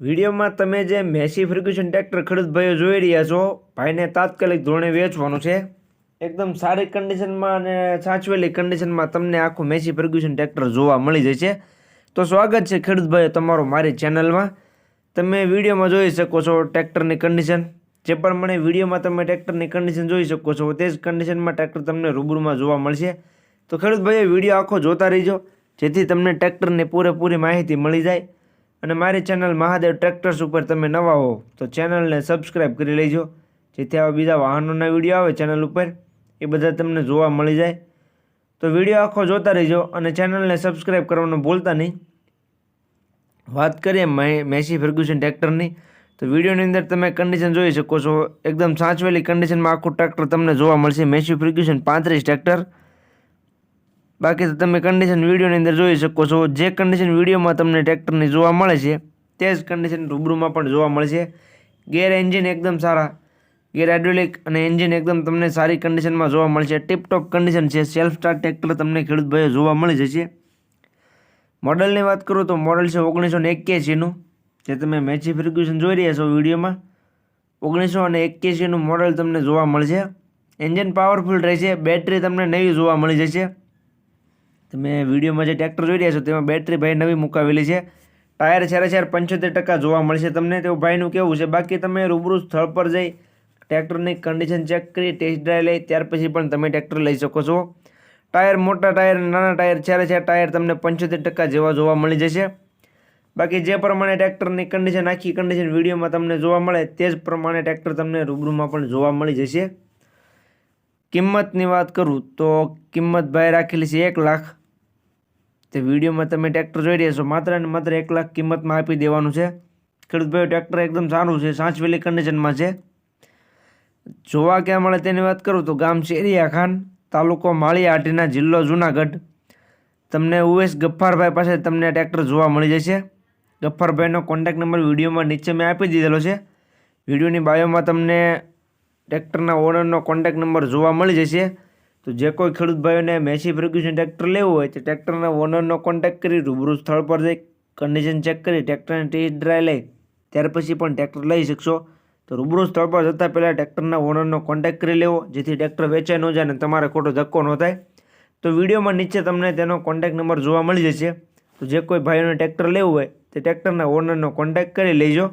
વિડીયોમાં તમે જે મેસી ફ્રિક્યુશન ટ્રેક્ટર ખેડૂત ભાઈઓ જોઈ રહ્યા છો, ભાઈને તાત્કાલિક ધોરણે વેચવાનું છે. એકદમ સારી કન્ડિશનમાં અને સાચવેલી કન્ડિશનમાં તમને આખું મેસી ફ્રિક્યુશન ટ્રેક્ટર જોવા મળી જશે તો સ્વાગત છે ખેડૂત ભાઈઓ તમારું મારી ચેનલમાં. તમે વિડીયોમાં જોઈ શકો છો ટ્રેક્ટરની કન્ડિશન જે પ્રમાણે વિડીયોમાં તમે ટ્રેક્ટરની કન્ડિશન જોઈ શકો છો, તે જ કન્ડિશનમાં ટ્રેક્ટર તમને રૂબરૂમાં જોવા મળશે. તો ખેડૂત ભાઈઓ વીડિયો આખો જોતા રહીજો, જેથી તમને ટ્રેક્ટરની પૂરેપૂરી માહિતી મળી જાય. અને મારી ચેનલ મહાદેવ ટ્રેક્ટર્સ ઉપર તમે નવા હો, તો ચેનલને સબસ્ક્રાઈબ કરી લેજો. જેથી આવા બીજા વાહનોના વીડિયો આવે ચેનલ ઉપર, એ બધા તમને જોવા મળી જાય. તો વીડિયો આખો જોતા રહેજો અને ચેનલને સબસ્ક્રાઈબ કરવાનું ભૂલતા નહીં. વાત કરીએ મેસી ફર્ગ્યુસન ટ્રેક્ટરની, તો વિડીયોની અંદર તમે કન્ડિશન જોઈ શકો છો. એકદમ સાચવેલી કન્ડિશનમાં આખું ટ્રેક્ટર તમને જોવા મળશે. મેસી ફર્ગ્યુસન પાંત્રીસ ટ્રેક્ટર. બાકી તો તમે કન્ડિશન વિડીયોની અંદર જોઈ શકો છો. જે કન્ડિશન વિડીયોમાં તમને ટ્રેક્ટરની જોવા મળે છે, તે જ કન્ડિશન રૂબરૂમાં પણ જોવા મળશે ગેર એન્જિન એકદમ સારા ગેર હાઇડ્રોલિક અને એન્જિન એકદમ તમને સારી કન્ડિશનમાં જોવા મળશે ટીપટોપ કન્ડિશન છે સેલ્ફ સ્ટાર્ટ ટ્રેક્ટર તમને ખેડૂત ભાઈઓ જોવા મળી જશે. મોડલની વાત કરું તો મોડલ છે ઓગણીસો ને એક્યાસીનું જે તમે મેચી ફ્રિક્યુશન જોઈ રહ્યા છો વિડીયોમાં ઓગણીસો અને એક્યાસીનું મોડલ તમને જોવા મળશે. એન્જિન પાવરફુલ રહેશે બેટરી તમને નવી જોવા મળી જશે. તમે વિડીયોમાં જે ટ્રેક્ટર જોઈ રહ્યા છો, તેમાં બેટરી ભાઈ નવી મુકાવેલી છે. ટાયર ચારે ચાર પંચોતેર ટકા જોવા મળશે તમને. તેવું ભાઈનું કેવું છે? બાકી તમે રૂબરૂ સ્થળ પર જઈ ટ્રેક્ટરની કન્ડિશન ચેક કરી ટેસ્ટ ડ્રાઈવ લઈ, ત્યાર પછી પણ તમે ટ્રેક્ટર લઈ શકો છો. ટાયર મોટા ટાયર નાના ટાયર ચારે ચાર ટાયર તમને પંચોતેર ટકા જેવા જોવા મળી જશે. બાકી જે પ્રમાણે ટ્રેક્ટરની કન્ડિશન આખી કન્ડિશન વિડીયોમાં તમને જોવા મળે, તે જ પ્રમાણે ટ્રેક્ટર તમને રૂબરૂમાં પણ જોવા મળી જશે. કિંમતની વાત કરું તો કિંમત ભાઈ રાખેલી છે એક લાખ. તે વિડીયોમાં તમે ટ્રેક્ટર જોઈ રહ્યા છો. માત્ર અને માત્ર એક લાખ કિંમતમાં આપી દેવાનું છે. ખેડૂતભાઈ ટ્રેક્ટર એકદમ સારું છે. સાંચવેલી કન્ડિશનમાં છે. જોવા ક્યાં મળે તેની વાત કરું તો ગામ શેરિયા ખાન, તાલુકો માળિયા હાટીના જિલ્લો જુનાગઢ. તમને ઉવેશ ગફ્ફારભાઈ પાસે તમને ટ્રેક્ટર જોવા મળી જશે. ગફ્ફારભાઈનો કોન્ટેક્ટ નંબર વિડીયોમાં નીચે મેં આપી દીધેલો છે. વિડીયોની બાયોમાં તમને ટ્રેક્ટરના ઓનરનો કોન્ટેક્ટ નંબર જોવા મળી જશે. તો જે કોઈ ખેડૂત ભાઈઓને મેસી ફ્રિક્યુશન ટ્રેક્ટર લેવું હોય તો ટ્રેક્ટરના ઓનરનો કોન્ટેક્ટ કરી રૂબરૂ સ્થળ પર જઈ કન્ડિશન ચેક કરી ટ્રેક્ટરની ટેસ્ટ ડ્રાઈવ લઈ. ત્યાર પછી પણ ટ્રેક્ટર લઈ શકશો. તો રૂબરૂ સ્થળ પર જતાં પહેલાં ટ્રેક્ટરના ઓનરનો કોન્ટેક્ટ કરી લેવો, જેથી ટ્રેક્ટર વેચાઈ ન જાય અને તમારે ખોટો ધક્કો ન થાય. તો વિડીયોમાં નીચે તમને તેનો કોન્ટેક્ટ નંબર જોવા મળી જશે. તો જે કોઈ ભાઈઓને ટ્રેક્ટર લેવું હોય તે ટ્રેક્ટરના ઓનરનો કોન્ટેક્ટ કરી લેજો.